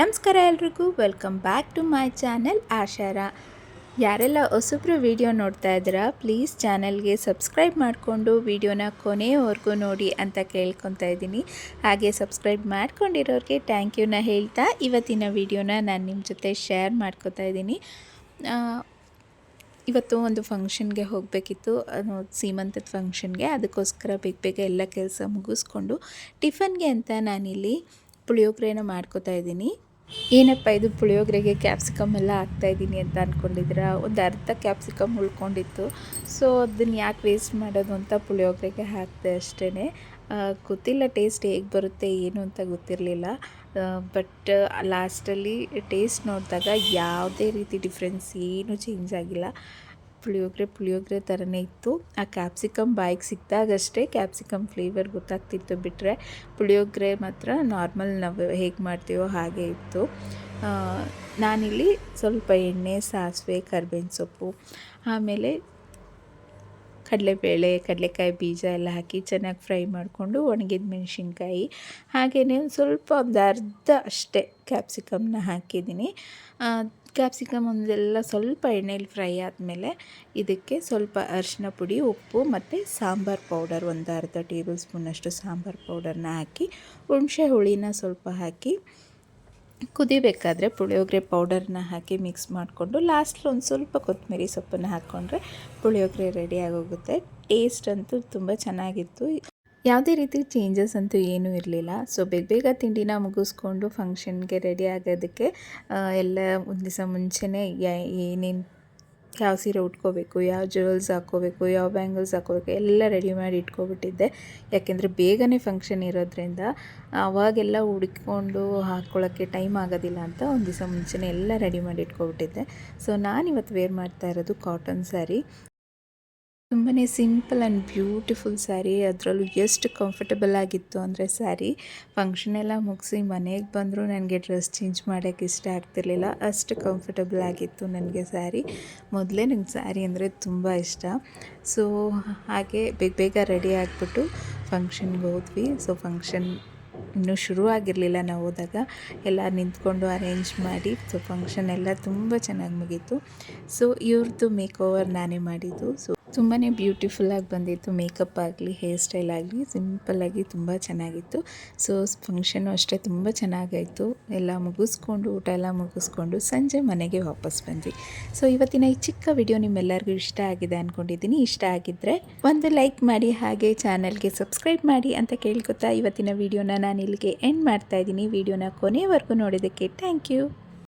ನಮಸ್ಕಾರ ಎಲ್ರಿಗೂ. Welcome back to my channel ಆಶಾರ ಯಾರೆಲ್ಲ ಹೊಸಬ್ರು ವಿಡಿಯೋ ನೋಡ್ತಾ ಇದ್ದೀರಾ ಪ್ಲೀಸ್ ಚಾನಲ್ಗೆ ಸಬ್ಸ್ಕ್ರೈಬ್ ಮಾಡಿಕೊಂಡು ವಿಡಿಯೋನ ಕೊನೆಯವರೆಗೂ ನೋಡಿ ಅಂತ ಕೇಳ್ಕೊತಾ ಇದ್ದೀನಿ. ಹಾಗೆ ಸಬ್ಸ್ಕ್ರೈಬ್ ಮಾಡ್ಕೊಂಡಿರೋರಿಗೆ ಥ್ಯಾಂಕ್ ಯೂನ ಹೇಳ್ತಾ ಇವತ್ತಿನ ವಿಡಿಯೋನ ನಾನು ನಿಮ್ಮ ಜೊತೆ ಶೇರ್ ಮಾಡ್ಕೋತಾ ಇದ್ದೀನಿ. ಇವತ್ತು ಒಂದು ಫಂಕ್ಷನ್ಗೆ ಹೋಗಬೇಕಿತ್ತು. ಸೀಮಂತದ ಫಂಕ್ಷನ್ಗೆ ಅದಕ್ಕೋಸ್ಕರ ಬೇಗ ಬೇಗ ಎಲ್ಲ ಕೆಲಸ ಮುಗಿಸ್ಕೊಂಡು ಟಿಫನ್ಗೆ ಅಂತ ನಾನಿಲ್ಲಿ ಪುಳಿಯೋಗರೆನ ಮಾಡ್ಕೋತಾ ಇದ್ದೀನಿ. ಏನಪ್ಪ ಇದು ಪುಳಿಯೋಗರೆಗೆ ಕ್ಯಾಪ್ಸಿಕಮ್ ಎಲ್ಲ ಹಾಕ್ತಾಯಿದ್ದೀನಿ ಅಂತ ಅಂದ್ಕೊಂಡಿದ್ರೆ ಒಂದು ಅರ್ಧ ಕ್ಯಾಪ್ಸಿಕಮ್ ಉಳ್ಕೊಂಡಿತ್ತು. ಸೊ ಅದನ್ನು ಯಾಕೆ ವೇಸ್ಟ್ ಮಾಡೋದು ಅಂತ ಪುಳಿಯೋಗರೆಗೆ ಹಾಕಿದೆ ಅಷ್ಟೇ ಗೊತ್ತಿಲ್ಲ ಟೇಸ್ಟ್ ಹೇಗೆ ಬರುತ್ತೆ, ಏನು ಅಂತ ಗೊತ್ತಿರಲಿಲ್ಲ. ಬಟ್ ಲಾಸ್ಟಲ್ಲಿ ಟೇಸ್ಟ್ ನೋಡಿದಾಗ ಯಾವುದೇ ರೀತಿ ಡಿಫ್ರೆನ್ಸ್ ಏನೂ ಚೇಂಜ್ ಆಗಿಲ್ಲ. ಪುಳಿಯೋಗರೆ ಪುಳಿಯೋಗರೆ ಥರನೇ ಇತ್ತು. ಆ ಕ್ಯಾಪ್ಸಿಕಮ್ ಬಾಯಿಗೆ ಸಿಕ್ಕಿದಾಗಷ್ಟೇ ಕ್ಯಾಪ್ಸಿಕಮ್ ಫ್ಲೇವರ್ ಗೊತ್ತಾಗ್ತಿತ್ತು ಬಿಟ್ಟರೆ ಪುಳಿಯೋಗರೆ ಮಾತ್ರ ನಾರ್ಮಲ್ ನಾವು ಹೇಗೆ ಮಾಡ್ತೀವೋ ಹಾಗೆ ಇತ್ತು. ನಾನಿಲ್ಲಿ ಸ್ವಲ್ಪ ಎಣ್ಣೆ, ಸಾಸಿವೆ, ಕರ್ಬೇವಿನ ಸೊಪ್ಪು, ಆಮೇಲೆ ಕಡಲೆಬೇಳೆ, ಕಡಲೆಕಾಯಿ ಬೀಜ ಎಲ್ಲ ಹಾಕಿ ಚೆನ್ನಾಗಿ ಫ್ರೈ ಮಾಡಿಕೊಂಡು ಒಣಗಿದ ಮೆಣಸಿನ್ಕಾಯಿ ಹಾಗೆಯೇ ಒಂದು ಸ್ವಲ್ಪ ಒಂದು ಅರ್ಧ ಅಷ್ಟೇ ಕ್ಯಾಪ್ಸಿಕಮ್ನ ಹಾಕಿದ್ದೀನಿ. ಕ್ಯಾಪ್ಸಿಕಮ್ ಒಂದೆಲ್ಲ ಸ್ವಲ್ಪ ಎಣ್ಣೆಯಲ್ಲಿ ಫ್ರೈ ಆದಮೇಲೆ ಇದಕ್ಕೆ ಸ್ವಲ್ಪ ಅರಿಶಿನ ಪುಡಿ, ಉಪ್ಪು ಮತ್ತು ಸಾಂಬಾರು ಪೌಡರ್ ಒಂದು ಅರ್ಧ ಟೇಬಲ್ ಸ್ಪೂನಷ್ಟು ಸಾಂಬಾರು ಪೌಡರ್ನ ಹಾಕಿ, ಹುಣಸೆ ಹುಳಿನ ಸ್ವಲ್ಪ ಹಾಕಿ, ಕುದಿಬೇಕಾದ್ರೆ ಪುಳಿಯೋಗರೆ ಪೌಡರ್ನ ಹಾಕಿ ಮಿಕ್ಸ್ ಮಾಡಿಕೊಂಡು ಲಾಸ್ಟಲ್ಲಿ ಒಂದು ಸ್ವಲ್ಪ ಕೊತ್ತಂಬರಿ ಸೊಪ್ಪನ್ನು ಹಾಕ್ಕೊಂಡ್ರೆ ಪುಳಿಯೋಗರೆ ರೆಡಿಯಾಗೋಗುತ್ತೆ ಟೇಸ್ಟ್ ಅಂತೂ ತುಂಬ ಚೆನ್ನಾಗಿತ್ತು. ಯಾವುದೇ ರೀತಿ ಚೇಂಜಸ್ ಅಂತೂ ಏನೂ ಇರಲಿಲ್ಲ. ಸೊ ಬೇಗ ಬೇಗ ತಿಂಡಿನ ಮುಗಿಸ್ಕೊಂಡು ಫಂಕ್ಷನ್ಗೆ ರೆಡಿ ಆಗೋದಕ್ಕೆ ಎಲ್ಲ ಒಂದು ದಿವಸ ಮುಂಚೆನೇ ಏನೇನು ಯಾವ ಸೀರೆ ಉಟ್ಕೋಬೇಕು, ಯಾವ ಜ್ಯುವೆಲ್ಸ್ ಹಾಕ್ಕೋಬೇಕು, ಯಾವ ಬ್ಯಾಂಗಲ್ಸ್ ಹಾಕ್ಕೋಬೇಕು, ಎಲ್ಲ ರೆಡಿ ಮಾಡಿ ಇಟ್ಕೊಬಿಟ್ಟಿದ್ದೆ. ಯಾಕೆಂದರೆ ಬೇಗನೆ ಫಂಕ್ಷನ್ ಇರೋದ್ರಿಂದ ಅವಾಗೆಲ್ಲ ಹುಡುಕೊಂಡು ಹಾಕ್ಕೊಳ್ಳೋಕ್ಕೆ ಟೈಮ್ ಆಗೋದಿಲ್ಲ ಅಂತ ಒಂದು ದಿವಸ ಮುಂಚೆನೇ ಎಲ್ಲ ರೆಡಿ ಮಾಡಿ ಇಟ್ಕೊಬಿಟ್ಟಿದ್ದೆ. ಸೊ ನಾನಿವತ್ತು ವೇರ್ ಮಾಡ್ತಾ ಇರೋದು ಕಾಟನ್ ಸ್ಯಾರಿ ತುಂಬಾ ಸಿಂಪಲ್ ಆ್ಯಂಡ್ ಬ್ಯೂಟಿಫುಲ್ ಸ್ಯಾರಿ, ಅದರಲ್ಲೂ ಎಷ್ಟು ಕಂಫರ್ಟಬಲ್ ಆಗಿತ್ತು ಅಂದರೆ ಸ್ಯಾರಿ. ಫಂಕ್ಷನ್ ಎಲ್ಲ ಮುಗಿಸಿ ಮನೆಗೆ ಬಂದರೂ ನನಗೆ ಡ್ರೆಸ್ ಚೇಂಜ್ ಮಾಡೋಕ್ಕೆ ಇಷ್ಟ ಆಗ್ತಿರ್ಲಿಲ್ಲ. ಅಷ್ಟು ಕಂಫರ್ಟಬಲ್ ಆಗಿತ್ತು ನನಗೆ ಸ್ಯಾರಿ. ಮೊದಲೇ ನಂಗೆ ಸ್ಯಾರಿ ಅಂದರೆ ತುಂಬ ಇಷ್ಟ. ಸೊ ಹಾಗೆ ಬೇಗ ಬೇಗ ರೆಡಿ ಆಗಿಬಿಟ್ಟು ಫಂಕ್ಷನ್ಗೆ ಹೋದ್ವಿ. ಸೊ ಫಂಕ್ಷನ್ ಇನ್ನೂ ಶುರು ಆಗಿರಲಿಲ್ಲ ನಾವು ಹೋದಾಗ. ಎಲ್ಲ ನಿಂತ್ಕೊಂಡು ಅರೇಂಜ್ ಮಾಡಿ ಸೊ ಫಂಕ್ಷನ್ ಎಲ್ಲ ತುಂಬ ಚೆನ್ನಾಗಿ ಮುಗೀತು. ಸೊ ಇವ್ರದ್ದು ಮೇಕ್ ಓವರ್ ನಾನೇ ಮಾಡಿದ್ದು. ಸೊ ತುಂಬಾ ಬ್ಯೂಟಿಫುಲ್ಲಾಗಿ ಬಂದಿತ್ತು. ಮೇಕಪ್ ಆಗಲಿ ಹೇರ್ ಸ್ಟೈಲ್ ಆಗಲಿ ಸಿಂಪಲ್ಲಾಗಿ ತುಂಬ ಚೆನ್ನಾಗಿತ್ತು. ಸೊ ಫಂಕ್ಷನು ಅಷ್ಟೇ ತುಂಬ ಚೆನ್ನಾಗಾಯಿತು. ಎಲ್ಲ ಮುಗಿಸ್ಕೊಂಡು, ಊಟ ಎಲ್ಲ ಮುಗಿಸ್ಕೊಂಡು ಸಂಜೆ ಮನೆಗೆ ವಾಪಸ್ ಬಂದ್ವಿ. ಸೊ ಇವತ್ತಿನ ಈ ಚಿಕ್ಕ ವಿಡಿಯೋ ನಿಮ್ಮೆಲ್ಲರಿಗೂ ಇಷ್ಟ ಆಗಿದೆ ಅಂದ್ಕೊಂಡಿದ್ದೀನಿ ಇಷ್ಟ ಆಗಿದ್ದರೆ ಒಂದು ಲೈಕ್ ಮಾಡಿ, ಹಾಗೆ ಚಾನಲ್ಗೆ ಸಬ್ಸ್ಕ್ರೈಬ್ ಮಾಡಿ ಅಂತ ಕೇಳ್ಕೊತಾ ಇವತ್ತಿನ ವಿಡಿಯೋನ ನಾನು ಇಲ್ಲಿಗೆ ಎಂಡ್ ಮಾಡ್ತಾ ವೀಡಿಯೋನ ವಿಡಿಯೋನ ಕೊನೆಯವರೆಗೂ ನೋಡೋದಕ್ಕೆ ಥ್ಯಾಂಕ್ ಯು